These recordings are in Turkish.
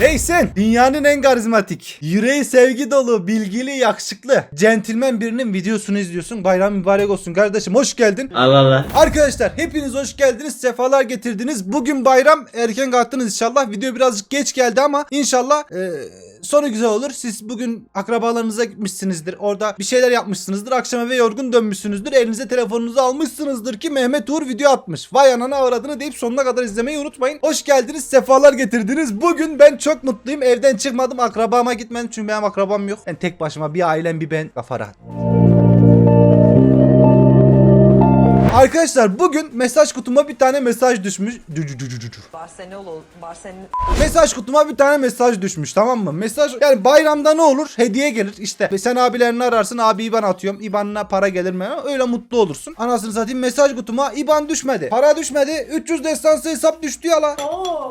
Hey sen! Dünyanın en karizmatik, yüreği sevgi dolu, bilgili, yakışıklı, centilmen birinin videosunu izliyorsun. Bayram mübarek olsun kardeşim. Hoş geldin. Allah Allah. Arkadaşlar hepiniz hoş geldiniz. Sefalar getirdiniz. Bugün bayram. Erken kalktınız inşallah. Video birazcık geç geldi ama inşallah eee, sonu güzel olur. Siz bugün akrabalarınıza gitmişsinizdir. Orada bir şeyler yapmışsınızdır. Akşam eve yorgun dönmüşsünüzdür. Elinize telefonunuzu almışsınızdır ki Mehmet Uğur video atmış. Vay anana avradını deyip sonuna kadar izlemeyi unutmayın. Hoş geldiniz. Sefalar getirdiniz. Bugün ben çok mutluyum. Evden çıkmadım. Akrabama gitmedim. Çünkü benim akrabam yok. Ben tek başıma bir ailem bir ben. Kafa rahat. Arkadaşlar bugün mesaj kutuma bir tane mesaj düşmüş. Barcelona, Barcelona, Mesaj kutuma bir tane mesaj düşmüş tamam mı? Mesaj yani bayramda ne olur? Hediye gelir işte. Ve sen abilerini ararsın abi IBAN atıyorum. IBAN'ına para gelir mi? Öyle mutlu olursun. Anasını satayım mesaj kutuma IBAN düşmedi. Para düşmedi. 300 destansı hesap düştü ya la. Oh.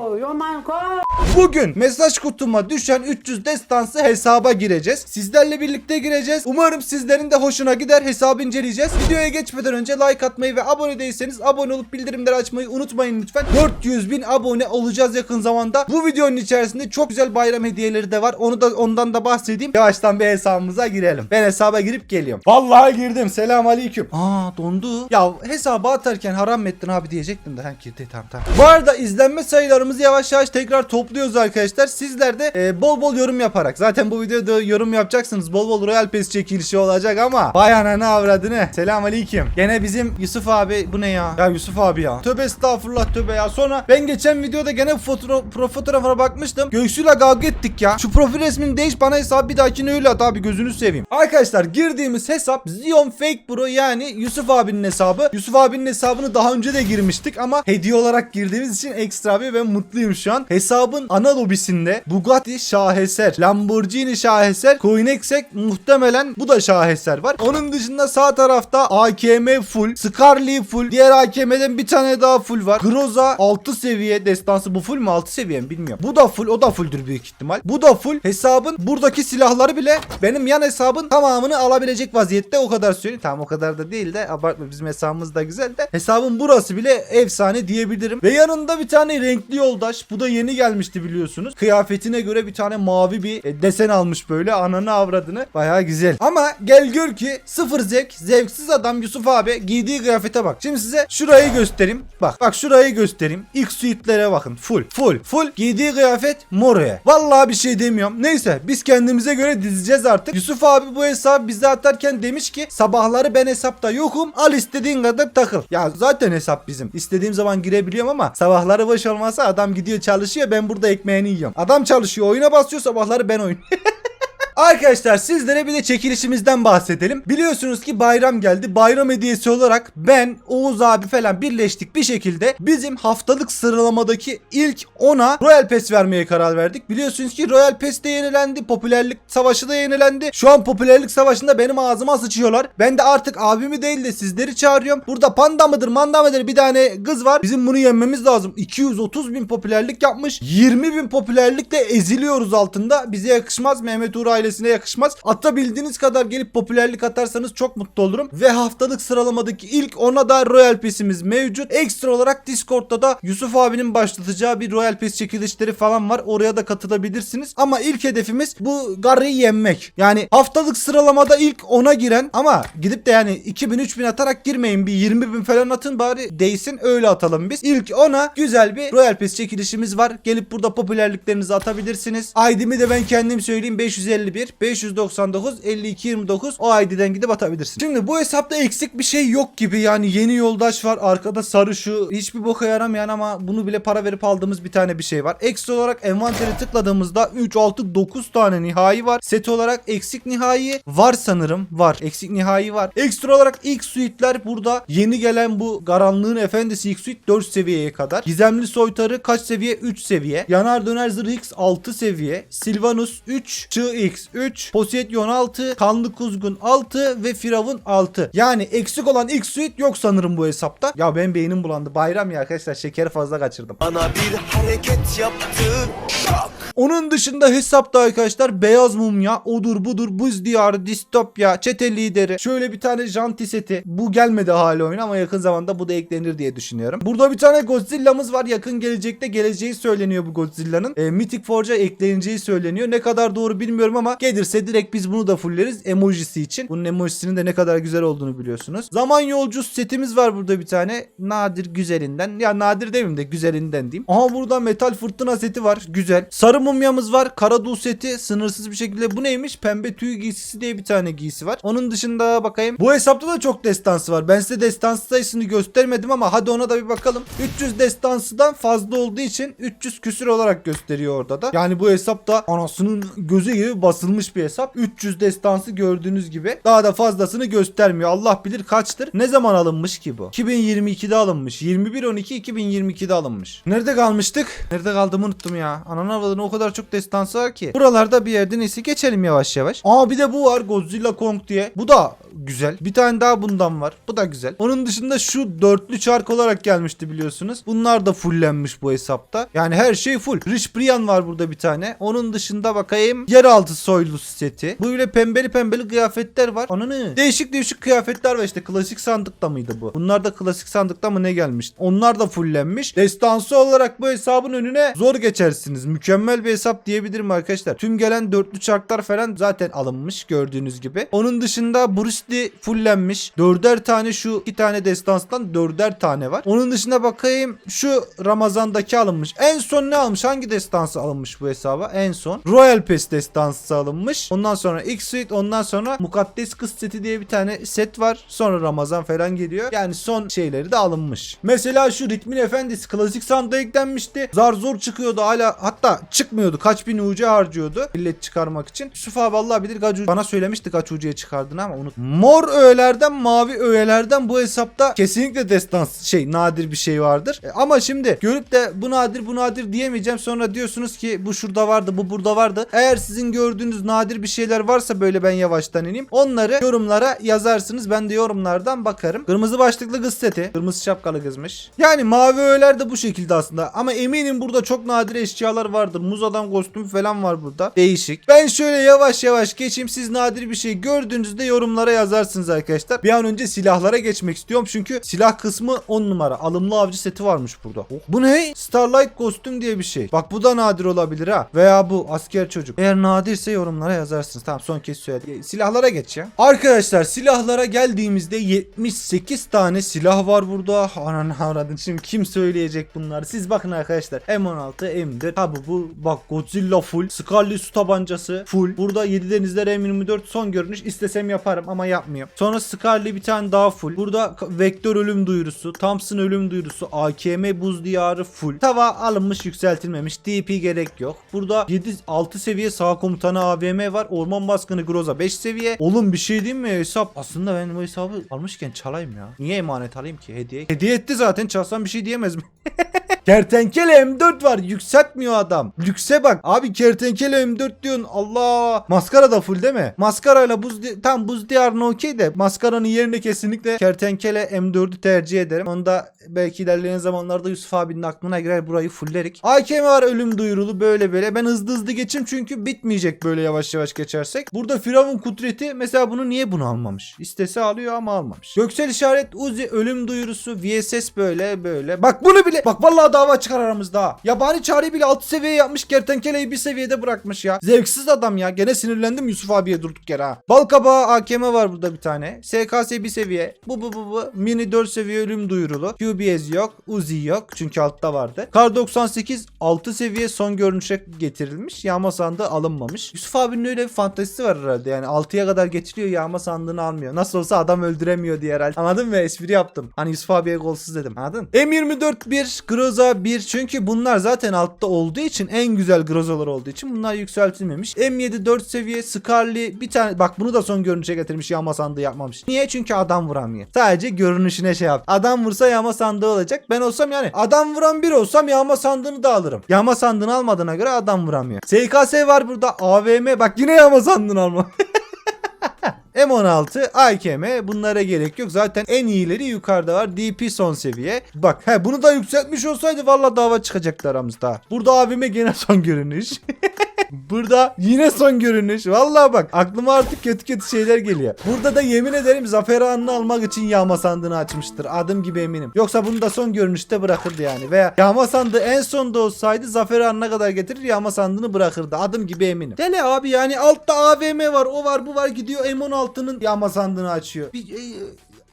Bugün mesaj kutuma düşen 300 destansı hesaba gireceğiz. Sizlerle birlikte gireceğiz. Umarım sizlerin de hoşuna gider. Hesabı inceleyeceğiz. Videoya geçmeden önce like atmayı ve abone değilseniz abone olup bildirimleri açmayı unutmayın lütfen. 400 bin abone olacağız yakın zamanda. Bu videonun içerisinde çok güzel bayram hediyeleri de var. Onu da ondan da bahsedeyim. Yavaştan bir hesabımıza girelim. Ben hesaba girip geliyorum. Vallahi girdim. Selam aleyküm. Aa dondu. Ya hesaba atarken haram ettin abi diyecektim de. Ha girdi tamam tamam. Bu arada izlenme sayılarımızı yavaş yavaş tekrar topluyoruz arkadaşlar. Sizler de e, bol bol yorum yaparak. Zaten bu videoda yorum yapacaksınız. Bol bol Royal Pass çekilişi olacak ama. Vay ananı avradını. Selam aleyküm. Gene bizim Yusuf abi bu ne ya? Ya Yusuf abi ya. Tövbe estağfurullah tövbe ya. Sonra ben geçen videoda gene fotoğraf, pro fotoğrafına bakmıştım. Göğsüyle kavga ettik ya. Şu profil resmini değiş bana hesap bir dahakine öyle at abi gözünü seveyim. Arkadaşlar girdiğimiz hesap Zion Fake Bro yani Yusuf abinin hesabı. Yusuf abinin hesabını daha önce de girmiştik ama hediye olarak girdiğimiz için ekstra bir ben mutluyum şu an. Hesabın ana lobisinde Bugatti şaheser, Lamborghini şaheser, Koenigsegg muhtemelen bu da şaheser var. Onun dışında sağ tarafta AKM full, Scarly full, diğer AKM'den bir tane daha full var. Groza 6 seviye destansı bu full mu 6 seviye mi bilmiyorum. Bu da full o da fulldür büyük ihtimal. Bu da full. Hesabın buradaki silahları bile benim yan hesabın tamamını alabilecek vaziyette o kadar söyleyeyim. Tamam o kadar da değil de abartma bizim hesabımız da güzel de. Hesabın burası bile efsane diyebilirim. Ve yanında bir tane renkli yoldaş. Bu da yeni gelmişti biliyorsunuz. Kıyafetine göre bir tane mavi bir e, desen almış böyle. Ananı avradını. Bayağı güzel. Ama gel gör ki sıfır zevk. Zevksiz adam Yusuf abi giydiği kıyafete bak. Şimdi size şurayı göstereyim. Bak bak şurayı göstereyim. İlk suitlere bakın. Full. Full. Full. Giydiği kıyafet moroya. Vallahi bir şey demiyorum. Neyse biz kendimize göre dizeceğiz artık. Yusuf abi bu hesabı bize atarken demiş ki sabahları ben hesapta yokum. Al istediğin kadar takıl. Ya zaten hesap bizim. İstediğim zaman girebiliyorum ama sabahları boş olmasa adam gidiyor çalışıyor. Ben burada ekmeğini yiyorum. Adam çalışıyor oyuna basıyor sabahları ben oyun. Arkadaşlar sizlere bir de çekilişimizden bahsedelim. Biliyorsunuz ki bayram geldi. Bayram hediyesi olarak ben, Oğuz abi falan birleştik bir şekilde bizim haftalık sıralamadaki ilk 10'a Royal Pass vermeye karar verdik. Biliyorsunuz ki Royal Pass de yenilendi. Popülerlik savaşı da yenilendi. Şu an popülerlik savaşında benim ağzıma sıçıyorlar. Ben de artık abimi değil de sizleri çağırıyorum. Burada panda mıdır manda mıdır bir tane kız var. Bizim bunu yenmemiz lazım. 230 bin popülerlik yapmış. 20 bin popülerlikle eziliyoruz altında. Bize yakışmaz. Mehmet Uğur ailesine yakışmaz. Atabildiğiniz kadar gelip popülerlik atarsanız çok mutlu olurum. Ve haftalık sıralamadaki ilk 10'a da Royal Pass'imiz mevcut. Ekstra olarak Discord'da da Yusuf abinin başlatacağı bir Royal Pass çekilişleri falan var. Oraya da katılabilirsiniz. Ama ilk hedefimiz bu Garry'i yenmek. Yani haftalık sıralamada ilk 10'a giren ama gidip de yani 2000-3000 atarak girmeyin. Bir 20 bin falan atın bari değsin öyle atalım biz. İlk 10'a güzel bir Royal Pass çekilişimiz var. Gelip burada popülerliklerinizi atabilirsiniz. ID'mi de ben kendim söyleyeyim 551 599 52 29 o ID'den gidip atabilirsiniz. Şimdi bu hesapta eksik bir şey yok gibi yani yeni yoldaş var arkada sarı şu hiçbir boka yaramayan ama bunu bile para verip aldığımız bir tane bir şey var. Ekstra olarak envantere tıkladığımızda 3 6 9 tane nihai var. Set olarak eksik nihai var sanırım. Var. Eksik nihai var. Ekstra olarak ilk suitler burada yeni gelen bu Karanlığın Efendisi ilk suit 4 seviyeye kadar. Gizemli soytarı kaç seviye? 3 seviye. Yanar döner zırh X 6 seviye. Silvanus 3, Çığ X 3, Poseidon 6, Kanlı Kuzgun 6 ve Firavun 6. Yani eksik olan ilk suit yok sanırım bu hesapta. Ya benim beynim bulandı. Bayram ya arkadaşlar şekeri fazla kaçırdım. Bana bir hareket yaptı. Şok. Onun dışında hesapta arkadaşlar beyaz mumya odur budur buz diyarı distopya çete lideri şöyle bir tane janti seti bu gelmedi hala oyuna ama yakın zamanda bu da eklenir diye düşünüyorum. Burada bir tane Godzilla'mız var yakın gelecekte geleceği söyleniyor bu Godzilla'nın. E, Mythic Forge'a ekleneceği söyleniyor. Ne kadar doğru bilmiyorum ama gelirse direkt biz bunu da fulleriz emojisi için. Bunun emojisinin de ne kadar güzel olduğunu biliyorsunuz. Zaman yolcusu setimiz var burada bir tane. Nadir güzelinden. Ya nadir demeyeyim de güzelinden diyeyim. Aha burada metal fırtına seti var. Güzel. Sarı mumyamız var. Karadul seti sınırsız bir şekilde. Bu neymiş? Pembe tüy giysisi diye bir tane giysi var. Onun dışında bakayım. Bu hesapta da çok destansı var. Ben size destansı sayısını göstermedim ama hadi ona da bir bakalım. 300 destansıdan fazla olduğu için 300 küsür olarak gösteriyor orada da. Yani bu hesapta anasının gözü gibi basılmış bir hesap. 300 destansı gördüğünüz gibi. Daha da fazlasını göstermiyor. Allah bilir kaçtır. Ne zaman alınmış ki bu? 2022'de alınmış. 21-12-2022'de alınmış. Nerede kalmıştık? Nerede kaldığımı unuttum ya. Ananı avradını o kadar çok destansı var ki. Buralarda bir yerde neyse geçelim yavaş yavaş. Aa bir de bu var Godzilla Kong diye. Bu da güzel. Bir tane daha bundan var. Bu da güzel. Onun dışında şu dörtlü çark olarak gelmişti biliyorsunuz. Bunlar da fullenmiş bu hesapta. Yani her şey full. Rich Brian var burada bir tane. Onun dışında bakayım. Yeraltı soylu seti. Böyle pembeli pembeli kıyafetler var. Ananı. Değişik değişik kıyafetler var işte. Klasik sandıkta mıydı bu? Bunlar da klasik sandıkta mı ne gelmiş? Onlar da fullenmiş. Destansı olarak bu hesabın önüne zor geçersiniz. Mükemmel bir hesap diyebilirim arkadaşlar. Tüm gelen dörtlü çarklar falan zaten alınmış gördüğünüz gibi. Onun dışında Bruce Lee fullenmiş. Dörder tane şu iki tane destanstan dörder tane var. Onun dışında bakayım şu Ramazan'daki alınmış. En son ne almış? Hangi destansı alınmış bu hesaba? En son Royal Pass destansı alınmış. Ondan sonra X-Suite ondan sonra Mukaddes Kız seti diye bir tane set var. Sonra Ramazan falan geliyor. Yani son şeyleri de alınmış. Mesela şu Ritmin Efendisi klasik sandığa eklenmişti. Zar zor çıkıyordu hala hatta çıkmıyordu. Kaç bin UC harcıyordu millet çıkarmak için. Yusuf abi vallahi bilir kaç bana söylemişti kaç UC'ye çıkardığını ama unut. Mor öğelerden mavi öğelerden bu hesapta kesinlikle destans şey nadir bir şey vardır. E, ama şimdi görüp de bu nadir bu nadir diyemeyeceğim. Sonra diyorsunuz ki bu şurada vardı bu burada vardı. Eğer sizin gördüğünüz nadir bir şeyler varsa böyle ben yavaştan ineyim. Onları yorumlara yazarsınız. Ben de yorumlardan bakarım. Kırmızı başlıklı kız seti. Kırmızı şapkalı kızmış. Yani mavi öğeler de bu şekilde aslında. Ama eminim burada çok nadir eşyalar vardır. Muz adam kostümü falan var burada. Değişik. Ben şöyle yavaş yavaş geçeyim. Siz nadir bir şey gördüğünüzde yorumlara yazarsınız arkadaşlar. Bir an önce silahlara geçmek istiyorum. Çünkü silah kısmı 10 numara. Alımlı avcı seti varmış burada. Oh, Bu ne? Starlight kostüm diye bir şey. Bak bu da nadir olabilir ha. Veya bu asker çocuk. Eğer nadirse yorumlara yazarsınız. Tamam son kez söyledim. Silahlara geç ya. Arkadaşlar silahlara geldiğimizde 78 tane silah var burada. Ananı avradın. Şimdi kim söyleyecek bunları? Siz bakın arkadaşlar. M16, M4. Ha bu, bu bak Godzilla full. Scarlet su tabancası full. Burada 7 denizler M24 son görünüş. İstesem yaparım ama yapmıyorum. Sonra Scarlet bir tane daha full. Burada Vektör ölüm duyurusu. Thompson ölüm duyurusu. AKM buz diyarı full. Tava alınmış yükseltilmemiş. DP gerek yok. Burada 7 6 seviye sağ komutanı AVM var. Orman baskını Groza 5 seviye. Oğlum bir şey diyeyim mi hesap? Aslında ben bu hesabı almışken çalayım ya. Niye emanet alayım ki hediye? Hediye etti zaten çalsam bir şey diyemez mi? Kertenkele M4 var. Yükseltmiyor adam. Lükse bak. Abi kertenkele M4 diyorsun. Allah. Maskara da full değil mi? Maskarayla buz tam buz diyarına okey de maskaranın yerine kesinlikle kertenkele M4'ü tercih ederim. Onu da belki ilerleyen zamanlarda Yusuf abinin aklına girer burayı fullerik. AKM var ölüm duyurulu böyle böyle. Ben hızlı hızlı geçeyim çünkü bitmeyecek böyle yavaş yavaş geçersek. Burada Firavun kudreti mesela bunu niye bunu almamış? İstese alıyor ama almamış. Göksel işaret Uzi ölüm duyurusu VSS böyle böyle. Bak bunu bile bak vallahi dava çıkar aramızda. Yabani çağrıyı bile 6 seviye yapmış kertenkeleyi bir seviyede bırakmış ya. Zevksiz adam ya. Gene sinirlendim Yusuf abiye durduk yere ha. Balkabağı AKM var burada bir tane. SKS bir seviye. Bu bu bu bu. Mini 4 seviye ölüm duyurulu. QBS yok. Uzi yok. Çünkü altta vardı. Kar 98 6 seviye son görünüşe getirilmiş. Yağma sandığı alınmamış. Yusuf abinin öyle bir fantezisi var herhalde. Yani 6'ya kadar getiriyor yağma sandığını almıyor. Nasıl olsa adam öldüremiyor diye herhalde. Anladın mı? Espri yaptım. Hani Yusuf abiye golsüz dedim. Anladın? M24 1, Groza 1. Çünkü bunlar zaten altta olduğu için en güzel Grozalar olduğu için bunlar yükseltilmemiş. M7 4 seviye Scarly bir tane bak bunu da son görünüşe getirmiş yağma sandığı yapmamış. Niye? Çünkü adam vuramıyor. Sadece görünüşüne şey yap. Adam vursa yağma sandığı olacak. Ben olsam yani adam vuran bir olsam yağma sandığını da alırım. Yağma sandığını almadığına göre adam vuramıyor. SKS var burada. AVM bak yine yağma sandığını alma. M16, AKM bunlara gerek yok. Zaten en iyileri yukarıda var. DP son seviye. Bak he bunu da yükseltmiş olsaydı valla dava çıkacaktı aramızda. Burada abime gene son görünüş. Burada yine son görünüş. Vallahi bak aklıma artık kötü kötü şeyler geliyor. Burada da yemin ederim Zafer Ağa'nı almak için yağma sandığını açmıştır. Adım gibi eminim. Yoksa bunu da son görünüşte bırakırdı yani. Veya yağma sandığı en sonda olsaydı Zafer Ağa'na kadar getirir yağma sandığını bırakırdı. Adım gibi eminim. Dene abi yani altta AVM var o var bu var gidiyor M16'nın yağma sandığını açıyor. Bir, e,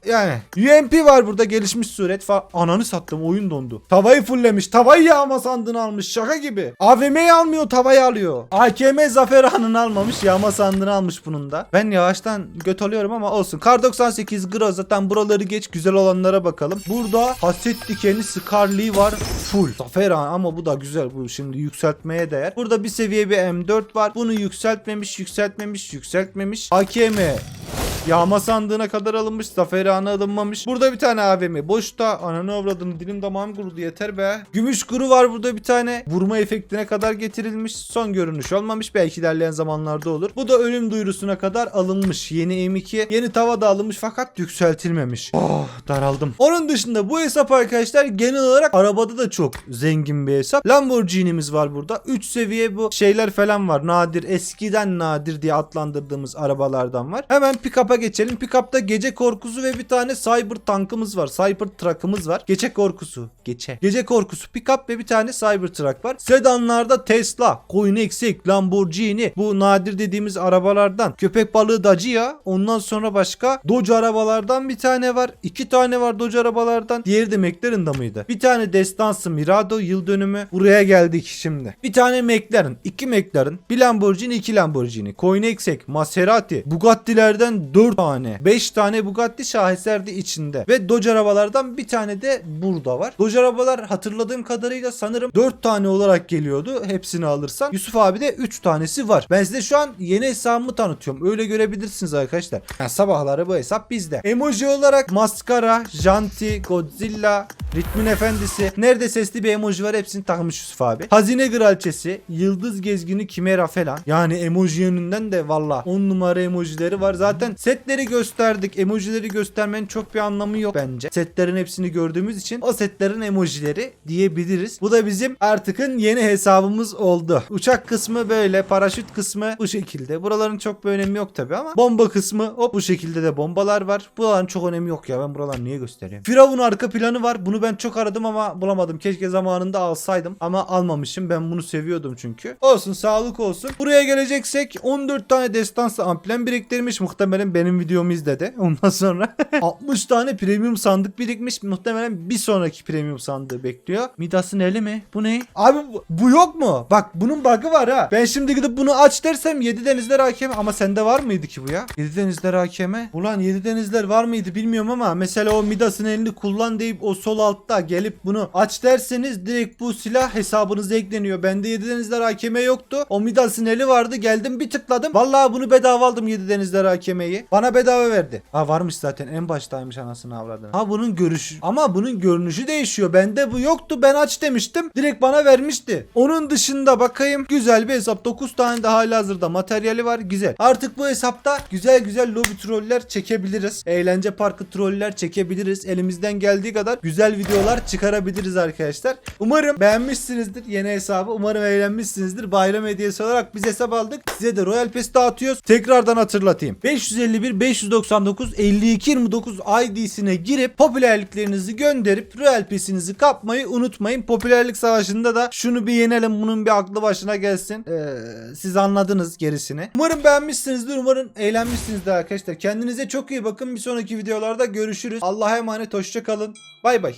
yani UMP var burada gelişmiş suret falan. Ananı sattım oyun dondu. Tavayı fulllemiş. Tavayı yağma sandığını almış. Şaka gibi. AVM'yi almıyor tavayı alıyor. AKM Zafer Han'ını almamış. Yağma sandığını almış bunun da. Ben yavaştan göt alıyorum ama olsun. Kar 98 Gro zaten buraları geç güzel olanlara bakalım. Burada haset dikeni Scarly var. Full. Zafer Han ama bu da güzel. Bu şimdi yükseltmeye değer. Burada bir seviye bir M4 var. Bunu yükseltmemiş, yükseltmemiş, yükseltmemiş. AKM Yağma sandığına kadar alınmış. Zafer Ağa'na alınmamış. Burada bir tane AVM. Boşta. Ananı avradını dilim damağım kurudu yeter be. Gümüş kuru var burada bir tane. Vurma efektine kadar getirilmiş. Son görünüş olmamış. Belki ilerleyen zamanlarda olur. Bu da ölüm duyurusuna kadar alınmış. Yeni M2. Yeni tava da alınmış fakat yükseltilmemiş. Oh daraldım. Onun dışında bu hesap arkadaşlar genel olarak arabada da çok zengin bir hesap. Lamborghini'miz var burada. 3 seviye bu şeyler falan var. Nadir eskiden nadir diye adlandırdığımız arabalardan var. Hemen pick-up'a geçelim. Pick-up'ta gece korkusu ve bir tane cyber tankımız var. Cyber truck'ımız var. Gece korkusu. Geçe. Gece korkusu pick-up ve bir tane cyber truck var. Sedanlarda Tesla, Koenigsegg, Lamborghini bu nadir dediğimiz arabalardan. Köpek balığı Dacia. Ondan sonra başka Dodge arabalardan bir tane var. iki tane var Dodge arabalardan. Diğeri de McLaren'da mıydı? Bir tane Destansı Mirado yıl dönümü. Buraya geldik şimdi. Bir tane McLaren, iki McLaren, bir Lamborghini, iki Lamborghini, Koenigsegg, Maserati, Bugatti'lerden 4 tane, 5 tane Bugatti şaheser de içinde ve Dodge arabalardan bir tane de burada var. Dodge arabalar hatırladığım kadarıyla sanırım 4 tane olarak geliyordu. Hepsini alırsan. Yusuf abi de 3 tanesi var. Ben size şu an yeni hesabımı tanıtıyorum. Öyle görebilirsiniz arkadaşlar. Yani sabahları bu hesap bizde. Emoji olarak maskara, janti, Godzilla, Ritmin Efendisi. Nerede sesli bir emoji var hepsini takmış Yusuf abi. Hazine Kraliçesi, Yıldız Gezgini, Kimera falan. Yani emoji yönünden de valla 10 numara emojileri var. Zaten setleri gösterdik. Emojileri göstermenin çok bir anlamı yok bence. Setlerin hepsini gördüğümüz için o setlerin emojileri diyebiliriz. Bu da bizim artıkın yeni hesabımız oldu. Uçak kısmı böyle, paraşüt kısmı bu şekilde. Buraların çok bir önemi yok tabi ama bomba kısmı hop bu şekilde de bombalar var. Buraların çok önemi yok ya. Ben buraları niye göstereyim? Firavun arka planı var. Bunu ben çok aradım ama bulamadım. Keşke zamanında alsaydım ama almamışım. Ben bunu seviyordum çünkü. Olsun sağlık olsun. Buraya geleceksek 14 tane destansı amblem biriktirmiş. Muhtemelen benim videomu izledi. Ondan sonra 60 tane premium sandık birikmiş. Muhtemelen bir sonraki premium sandığı bekliyor. Midas'ın eli mi? Bu ne? Abi bu, bu yok mu? Bak bunun bug'ı var ha. Ben şimdi gidip bunu aç dersem 7 denizler hakemi ama sende var mıydı ki bu ya? 7 denizler hakeme. Ulan 7 denizler var mıydı bilmiyorum ama mesela o Midas'ın elini kullan deyip o sol altta gelip bunu aç derseniz direkt bu silah hesabınıza ekleniyor. Bende 7 denizler hakeme yoktu. O Midas'ın eli vardı. Geldim bir tıkladım. Vallahi bunu bedava aldım 7 denizler hakemeyi. Bana bedava verdi. Ha varmış zaten en baştaymış anasını avradını. Ha bunun görüşü ama bunun görünüşü değişiyor. Bende bu yoktu. Ben aç demiştim. Direkt bana vermişti. Onun dışında bakayım. Güzel bir hesap. 9 tane de hali hazırda materyali var. Güzel. Artık bu hesapta güzel güzel lobi troller çekebiliriz. Eğlence parkı troller çekebiliriz. Elimizden geldiği kadar güzel videolar çıkarabiliriz arkadaşlar. Umarım beğenmişsinizdir yeni hesabı. Umarım eğlenmişsinizdir. Bayram hediyesi olarak biz hesap aldık. Size de Royal Pass dağıtıyoruz. Tekrardan hatırlatayım. 551 599 52 29 ID'sine girip popülerliklerinizi gönderip Royal Pass'inizi kapmayı unutmayın. Popülerlik savaşında da şunu bir yenelim bunun bir aklı başına gelsin. Ee, siz anladınız gerisini. Umarım beğenmişsinizdir. Umarım eğlenmişsinizdir arkadaşlar. Kendinize çok iyi bakın. Bir sonraki videolarda görüşürüz. Allah'a emanet. Hoşça kalın. Bay bay.